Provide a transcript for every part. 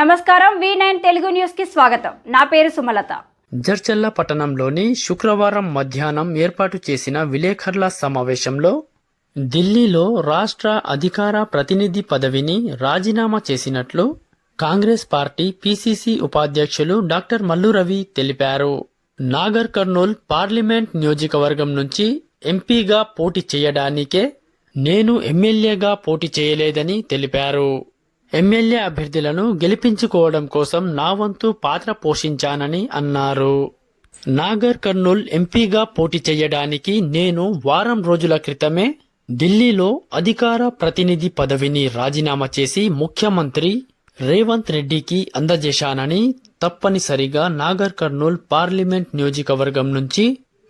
నమస్కారం V nine Telugu న్యూస్కి స్వాగతం. నా పేరు సుమలత. జర్చల్ల పట్టణంలోని శుక్రవారం మధ్యాహ్నం ఏర్పాటు చేసిన విలేకరుల సమావేశంలో ఢిల్లీలో రాష్ట్ర అధికార ప్రతినిధి పదవిని రాజీనామా చేసినట్లు కాంగ్రెస్ పార్టీ పిసిసి ఉపాధ్యక్షులు డాక్టర్ మల్లు రవి తెలిపారు. నాగర్ కర్నూల్ పార్లమెంట్ నియోజకవర్గం నుంచి ఎంపీగా పోటీ చేయడానికే నేను ఎమ్మెల్యేగా పోటీ చేయలేదని తెలిపారు. ఎమ్మెల్యే అభ్యర్థులను గెలిపించుకోవడం కోసం నా వంతు పాత్ర పోషించానని అన్నారు. నాగర్ కర్నూల్ ఎంపీగా పోటీ చేయడానికి నేను వారం రోజుల క్రితమే ఢిల్లీలో అధికార ప్రతినిధి పదవిని రాజీనామా చేసి ముఖ్యమంత్రి రేవంత్ రెడ్డికి అందజేశానని తప్పనిసరిగా నాగర్ కర్నూల్ పార్లమెంట్ నియోజకవర్గం నుంచి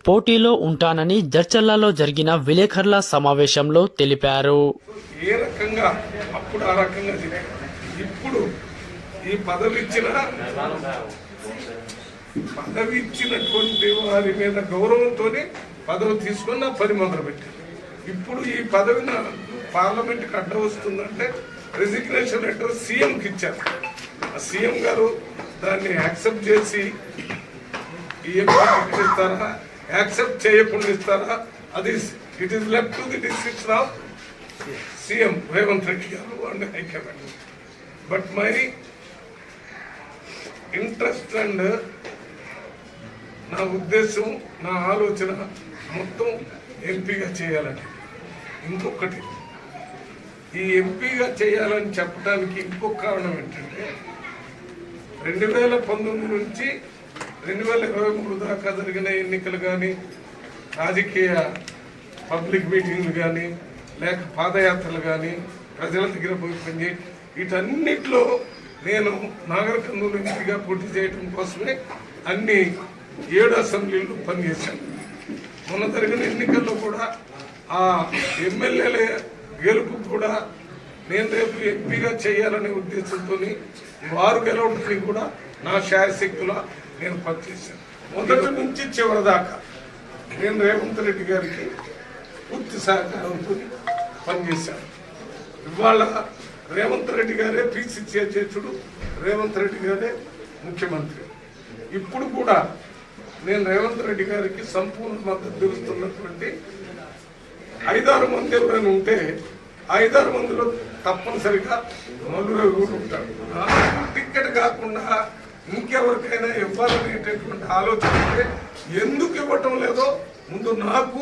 పోటీలో ఉంటానని జర్చల్లాలో జరిగిన విలేకరుల సమావేశంలో తెలిపారు. ఏ రకంగా అప్పుడు ఆ రకంగా ఇప్పుడు ఈ పదవి ఇచ్చిన పదవి ఇచ్చినటువంటి వారి మీద గౌరవంతోనే పదవి తీసుకున్న నా పని మొదలు పెట్టారు ఇప్పుడు ఈ పదవి నా పార్లమెంట్కి అడ్డ వస్తుందంటే రెసిగ్నేషన్ లెటర్ సీఎంకి ఇచ్చారు. ఆ సీఎం గారు దాన్ని యాక్సెప్ట్ చేసి ఇస్తారా యాక్సెప్ట్ చేయకుండా ఇస్తారా? అది it is left to the decision of CM Revanth Reddy garu and high command. But my interest and నా ఉద్దేశం నా ఆలోచన మొత్తం ఎంపీగా చేయాలని. ఇంకొకటి ఈ ఎంపీగా చేయాలని చెప్పడానికి ఇంకొక కారణం ఏంటంటే రెండు వేల పంతొమ్మిది నుంచి రెండు వేల ఇరవై మూడు దాకా జరిగిన ఎన్నికలు కానీ రాజకీయ పబ్లిక్ మీటింగ్లు కానీ లేక పాదయాత్రలు కానీ ప్రజల దగ్గర పోయి పనిచేయ వీటన్నిటిలో నేను నాగర కర్నూలు ఎంపీగా పోటీ చేయడం కోసమే అన్ని ఏడు అసెంబ్లీలు పనిచేశాను. మొన్న జరిగిన ఎన్నికల్లో కూడా ఆ ఎమ్మెల్యేల గెలుపు కూడా నేను రేపు ఎంపీగా చేయాలనే ఉద్దేశంతో వారు గెలవడానికి కూడా నా శాయశక్తుల నేను పనిచేశాను. మొదటి నుంచి చివరిదాకా నేను రేవంత్ రెడ్డి గారికి పూర్తి సహకారంతో పనిచేశారు. ఇవాళ రేవంత్ రెడ్డి గారే పిసిసి అధ్యక్షుడు రేవంత్ రెడ్డి గారే ముఖ్యమంత్రి. ఇప్పుడు కూడా నేను రేవంత్ రెడ్డి గారికి సంపూర్ణ మద్దతు తెలుస్తున్నటువంటి ఐదారు మంది ఎవరైనా ఉంటే ఐదారు మందిలో తప్పనిసరిగా నలుగురు కూడా ఉంటారు టిక్కెట్ కాకుండా ఇంకెవరికైనా ఇవ్వాలనేటటువంటి ఆలోచన అయితే ఎందుకు ఇవ్వటం లేదో ముందు నాకు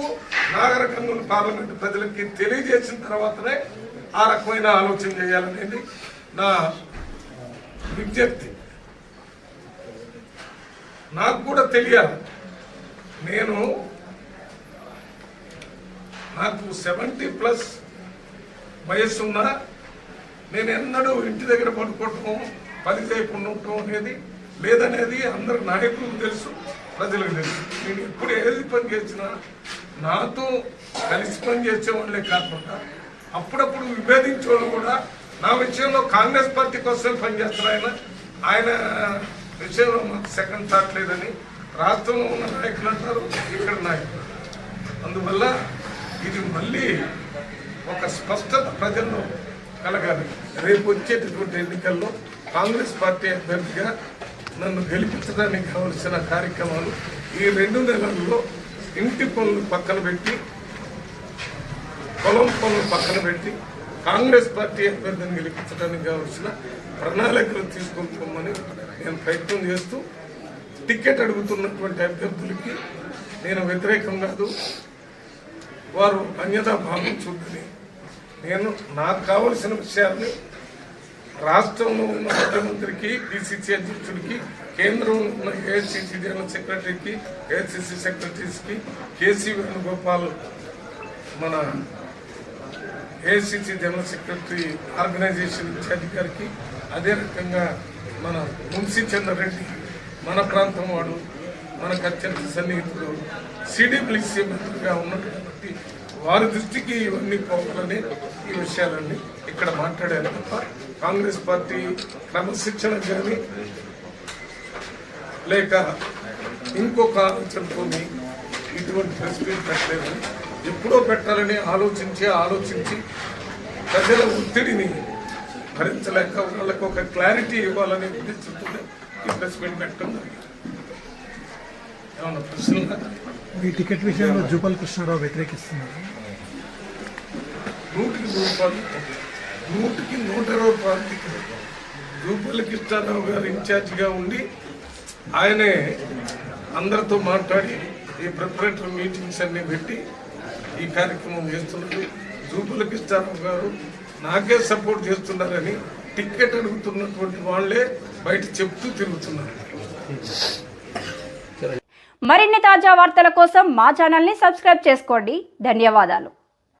నాగర కర్నూలు పార్లమెంట్ ప్రజలకి తెలియజేసిన తర్వాతనే ఆ రకమైన ఆలోచన చేయాలనేది నా విజ్ఞప్తి. నాకు కూడా తెలియాలి. నేను నాకు సెవెంటీ ప్లస్ వయస్సున్నా నేను ఎన్నడూ ఇంటి దగ్గర పడుకోవటం పని చేయకుండా ఉండటం అనేది లేదనేది అందరు నాయకులకు తెలుసు ప్రజలకు తెలుసు. నేను ఎప్పుడు ఏది పని చేసినా నాతో కలిసి పని చేసే వాళ్ళే కాకుండా అప్పుడప్పుడు విభేదించే వాళ్ళు కూడా నా విషయంలో కాంగ్రెస్ పార్టీ కోసం పనిచేస్తారు ఆయన. ఆయన విషయంలో మాకు సెకండ్ థాట్ లేదని రాష్ట్రంలో ఉన్న నాయకులు అంటారు ఇక్కడ నాయకులు అందువల్ల ఇది మళ్ళీ ఒక స్పష్టత ప్రజల్లో కలగాలి. రేపు వచ్చేటటువంటి ఎన్నికల్లో కాంగ్రెస్ పార్టీ అభ్యర్థిగా నన్ను గెలిపించడానికి కావలసిన కార్యక్రమాలు ఈ రెండు నెలల్లో ఇంటి పనులు పక్కన పెట్టి పొలం పనులు పక్కన పెట్టి కాంగ్రెస్ పార్టీ అభ్యర్థిని గెలిపించడానికి కావలసిన ప్రణాళికలు తీసుకొని నేను ప్రయత్నం చేస్తూ టికెట్ అడుగుతున్నటువంటి అభ్యర్థులకి నేను వ్యతిరేకం కాదు. వారు అన్యతా భావం చూద్దని నేను నాకు కావలసిన విషయాన్ని రాష్ట్రంలో ఉన్న ముఖ్యమంత్రికి బీసీసీ అధ్యక్షుడికి కేంద్రంలో ఉన్న ఏఐసిసి జనరల్ సెక్రటరీకి ఏఐసిసి సెక్రటరీస్కి కేసీ వేణుగోపాల్ మన AICC general secretary organisation incharge గారికి అదే రకంగా మన మున్సీ చంద్రరెడ్డి మన ప్రాంతం వాడు మనకు అత్యంత సన్నిహితుడు సిడిపిలిసి మంత్రిగా ఉన్నటువంటి వారి దృష్టికి ఇవన్నీ పోవాలని ఈ విషయాలన్నీ ఇక్కడ మాట్లాడారు తప్ప కాంగ్రెస్ పార్టీ క్రమశిక్షణ కానీ లేక ఇంకొక ఆలోచనతో ఇటువంటి ప్రెస్ మీట్ పెట్టలేదని ఎప్పుడో పెట్టాలని ఆలోచించి ఆలోచించి ప్రజల ఒత్తిడిని భరించలేక వాళ్ళకు ఒక క్లారిటీ ఇవ్వాలనే ఉద్దేశంతో ఈ ప్రెస్ మీట్ పెట్టడం జరిగింది. ఏమన్నా ప్రశ్నలు? ఈ టికెట్ విషయంలో జూపల్ కృష్ణారావు వ్యతిరేకిస్తున్నారు నూటికి రూపాయలు నూటికి నూట ఇరవై రూపాయలు రూపల్లి కృష్ణారావు గారు ఇన్ఛార్జిగా ఉండి ఆయనే అందరితో మాట్లాడి ఈ ప్రిపరేటరీ మీటింగ్స్ అన్ని పెట్టి ఈ కార్యక్రమం చేస్తున్నారు. రూపాయల కృష్ణారావు గారు నాకే సపోర్ట్ చేస్తున్నారని టికెట్ అడుగుతున్నటువంటి వాళ్ళే బయట చెప్తూ తిరుగుతున్నారు. మరిన్ని తాజా వార్తల కోసం మా ఛానల్ని సబ్స్క్రైబ్ చేసుకోండి. ధన్యవాదాలు.